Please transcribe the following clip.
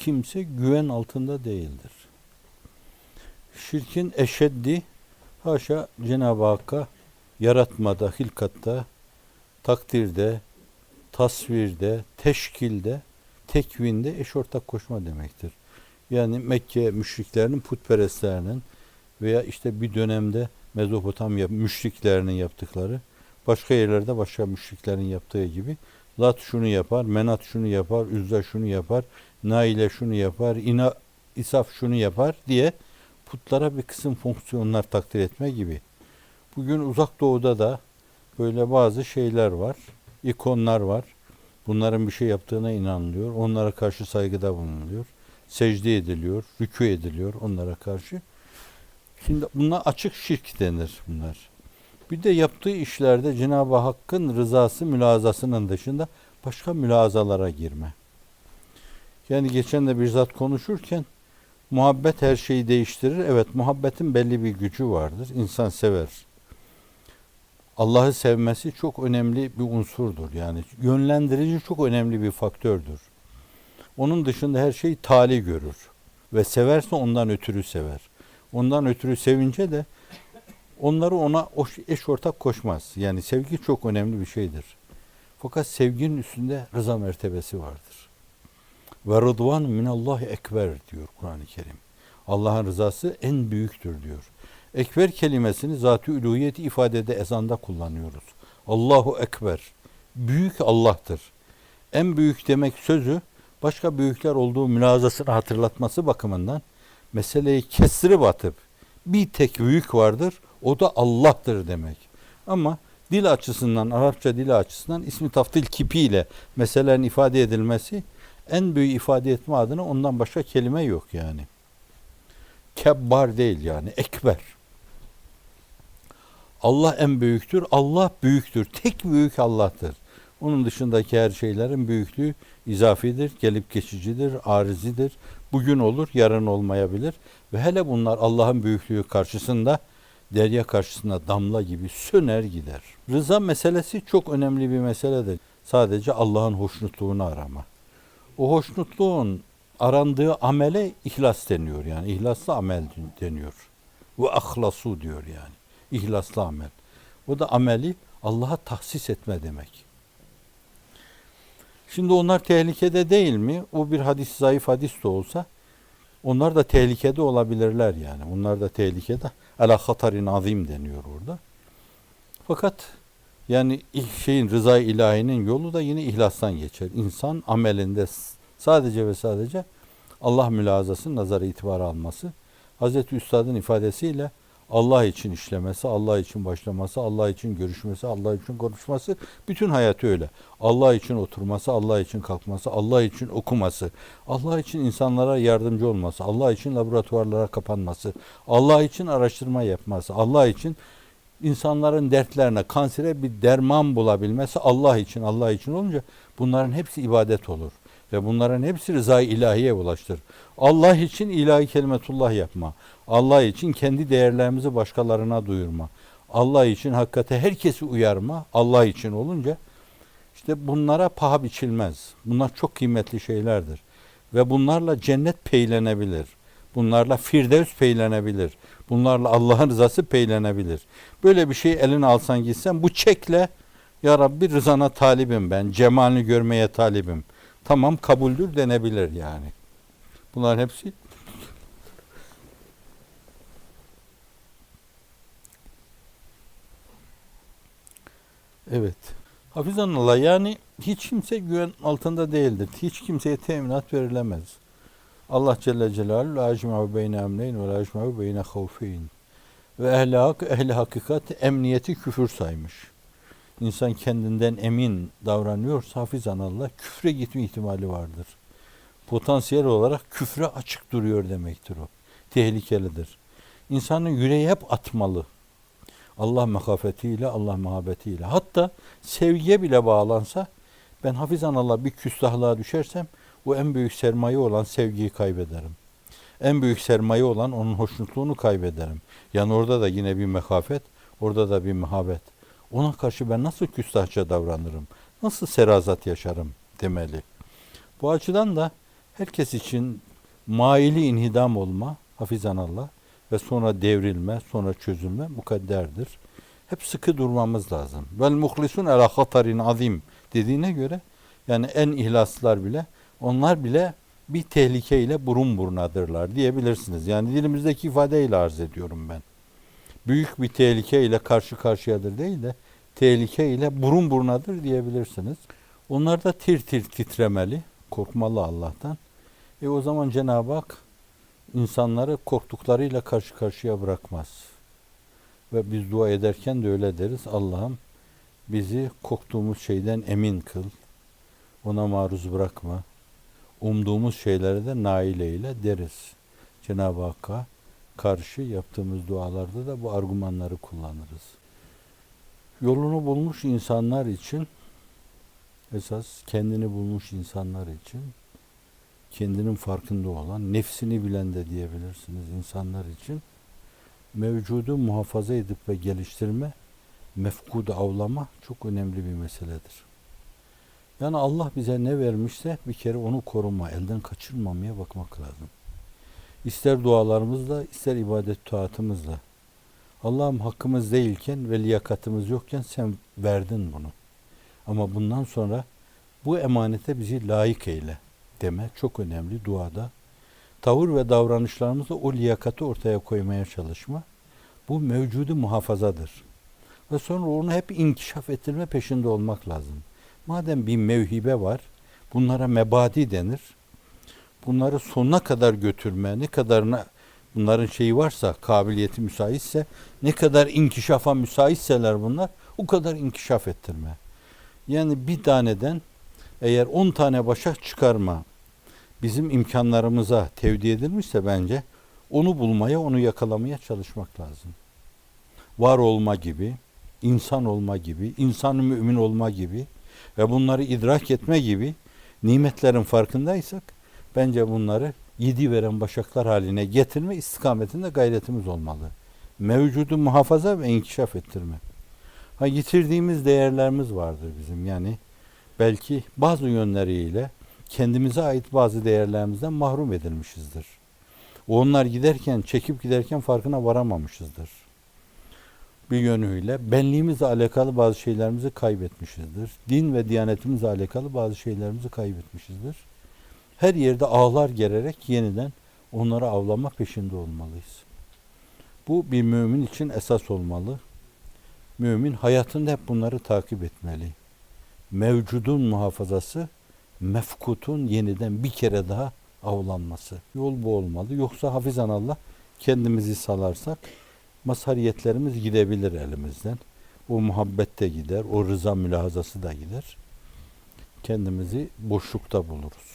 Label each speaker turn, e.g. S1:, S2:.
S1: kimse güven altında değildir. Şirkin eşeddi haşa Cenab-ı Hakk'a yaratmada, hilkatta, takdirde, tasvirde, teşkilde, tekvinde eş ortak koşma demektir. Yani Mekke müşriklerinin, putperestlerinin veya işte bir dönemde Mezopotamya müşriklerinin yaptıkları, başka yerlerde başka müşriklerin yaptığı gibi Lat şunu yapar, Menat şunu yapar, Üzza şunu yapar, Naile şunu yapar, İna, İsaf şunu yapar diye putlara bir kısım fonksiyonlar takdir etme gibi. Bugün uzak doğuda da böyle bazı şeyler var, ikonlar var. Bunların bir şey yaptığına inanılıyor. Onlara karşı saygıda bulunuluyor. Secde ediliyor, rükû ediliyor onlara karşı. Şimdi buna açık şirk denir bunlar. Bir de yaptığı işlerde Cenab-ı Hakk'ın rızası mülazasının dışında başka mülazalara girme. Yani geçen de bir zat konuşurken muhabbet her şeyi değiştirir. Evet muhabbetin belli bir gücü vardır. İnsan sever. Allah'ı sevmesi çok önemli bir unsurdur. Yani yönlendirici çok önemli bir faktördür. Onun dışında her şey tali görür. Ve severse ondan ötürü sever. Ondan ötürü sevince de onları ona eş ortak koşmaz. Yani sevgi çok önemli bir şeydir. Fakat sevginin üstünde rıza mertebesi vardır. Ve rıdvan minallahi ekber diyor Kur'an-ı Kerim. Allah'ın rızası en büyüktür diyor. Ekber kelimesini zat-ı uluhiyeti ifadede ezanda kullanıyoruz. Allahu Ekber. Büyük Allah'tır. En büyük demek sözü başka büyükler olduğu mülazasını hatırlatması bakımından meseleyi kestirip atıp bir tek büyük vardır o da Allah'tır demek. Ama dil açısından, Arapça dili açısından ismi taftil kipiyle meselelerin ifade edilmesi en büyük ifade etme adına ondan başka kelime yok yani. Kebbar değil yani, ekber. Allah en büyüktür, Allah büyüktür. Tek büyük Allah'tır. Onun dışındaki her şeylerin büyüklüğü izafidir, gelip geçicidir, arizidir. Bugün olur, yarın olmayabilir. Ve hele bunlar Allah'ın büyüklüğü karşısında derya karşısında damla gibi söner gider. Rıza meselesi çok önemli bir meseledir. Sadece Allah'ın hoşnutluğunu arama. O hoşnutluğun arandığı amele ihlas deniyor yani. ihlaslı amel deniyor. Ve ahlasu diyor yani. İhlaslı amel. O da ameli Allah'a tahsis etme demek. Şimdi onlar tehlikede değil mi? O bir hadis zayıf hadis de olsa onlar da tehlikede olabilirler yani. Onlar da tehlikede. Ala hatarin azim deniyor orada. Fakat yani şeyin rıza ilahinin yolu da yine ihlastan geçer. İnsan amelinde sadece ve sadece Allah mülazası nazara itibar alması. Hazreti Üstad'ın ifadesiyle Allah için işlemesi, Allah için başlaması, Allah için görüşmesi, Allah için konuşması, bütün hayatı öyle. Allah için oturması, Allah için kalkması, Allah için okuması, Allah için insanlara yardımcı olması, Allah için laboratuvarlara kapanması, Allah için araştırma yapması, Allah için insanların dertlerine, kansere bir derman bulabilmesi Allah için, Allah için olunca bunların hepsi ibadet olur. Ve bunların hepsi rıza ilahiye ulaştır. Allah için ilahi kelimetullah yapma. Allah için kendi değerlerimizi başkalarına duyurma. Allah için hakikate herkesi uyarma. Allah için olunca işte bunlara paha biçilmez. Bunlar çok kıymetli şeylerdir. Ve bunlarla cennet peylenebilir. Bunlarla firdevs peylenebilir. Bunlarla Allah'ın rızası peylenebilir. Böyle bir şey eline alsan gitsen bu çekle ya Rabbi rızana talibim ben. Cemalini görmeye talibim. Tamam kabuldür denebilir yani. Bunların hepsi Evet. Hafizanallah yani hiç kimse güven altında değildir. Hiç kimseye teminat verilemez. Allah Celle Celaluhu la ecma'u beyne emneyn ve la ecma'u beyne havfeyn. Ve ehli hak, ehli hakikat emniyeti küfür saymış. İnsan kendinden emin davranıyorsa hafizanallah küfre gitme ihtimali vardır. Potansiyel olarak küfre açık duruyor demektir o. Tehlikelidir. İnsanın yüreği hep atmalı. Allah mekafetiyle, Allah muhabbetiyle. Hatta sevgiye bile bağlansa ben hafizan Allah bir küstahlığa düşersem o en büyük sermaye olan sevgiyi kaybederim. En büyük sermaye olan onun hoşnutluğunu kaybederim. Yani orada da yine bir mekafet, orada da bir muhabbet. Ona karşı ben nasıl küstahça davranırım? Nasıl serazat yaşarım demeli. Bu açıdan da Herkes için maili inhidam olma, hafizanallah ve sonra devrilme, sonra çözülme mukadderdir. Hep sıkı durmamız lazım. Vel muhlisun ala hatarin azim dediğine göre yani en ihlaslılar bile onlar bile bir tehlikeyle burun burunadırlar diyebilirsiniz. Yani dilimizdeki ifadeyle arz ediyorum ben. Büyük bir tehlikeyle karşı karşıyadır değil de tehlikeyle burun burunadır diyebilirsiniz. Onlar da tir tir titremeli, korkmalı Allah'tan. E o zaman Cenab-ı Hak insanları korktuklarıyla karşı karşıya bırakmaz. Ve biz dua ederken de öyle deriz. Allah'ım bizi korktuğumuz şeyden emin kıl. Ona maruz bırakma. Umduğumuz şeylere de nail eyle deriz. Cenab-ı Hakk'a karşı yaptığımız dualarda da bu argümanları kullanırız. Yolunu bulmuş insanlar için esas kendini bulmuş insanlar için kendinin farkında olan, nefsini bilen de diyebilirsiniz insanlar için mevcudu muhafaza edip ve geliştirme, mefkudu avlama çok önemli bir meseledir. Yani Allah bize ne vermişse bir kere onu koruma, elden kaçırmamaya bakmak lazım. İster dualarımızla, ister ibadet taatımızla. Allah'ım hakkımız değilken ve liyakatımız yokken sen verdin bunu. Ama bundan sonra bu emanete bizi layık eyle deme çok önemli duada. Tavır ve davranışlarımızda o liyakati ortaya koymaya çalışma. Bu mevcudu muhafazadır. Ve sonra onu hep inkişaf ettirme peşinde olmak lazım. Madem bir mevhibe var, bunlara mebadi denir. Bunları sonuna kadar götürme, ne kadarına bunların şeyi varsa, kabiliyeti müsaitse, ne kadar inkişafa müsaitseler bunlar, o kadar inkişaf ettirme. Yani bir taneden eğer 10 tane başak çıkarma bizim imkanlarımıza tevdi edilmişse bence onu bulmaya, onu yakalamaya çalışmak lazım. Var olma gibi, insan olma gibi, insanı mümin olma gibi ve bunları idrak etme gibi nimetlerin farkındaysak bence bunları yedi veren başaklar haline getirme istikametinde gayretimiz olmalı. Mevcudu muhafaza ve inkişaf ettirme. Ha yitirdiğimiz değerlerimiz vardır bizim yani belki bazı yönleriyle kendimize ait bazı değerlerimizden mahrum edilmişizdir. Onlar giderken, çekip giderken farkına varamamışızdır. Bir yönüyle benliğimizle alakalı bazı şeylerimizi kaybetmişizdir. Din ve diyanetimizle alakalı bazı şeylerimizi kaybetmişizdir. Her yerde ağlar gererek yeniden onları avlama peşinde olmalıyız. Bu bir mümin için esas olmalı. Mümin hayatında hep bunları takip etmeli. Mevcudun muhafazası, mefkutun yeniden bir kere daha avlanması. Yol bu olmalı. Yoksa hafizan Allah kendimizi salarsak mazhariyetlerimiz gidebilir elimizden. O muhabbet de gider, o rıza mülahazası da gider. Kendimizi boşlukta buluruz.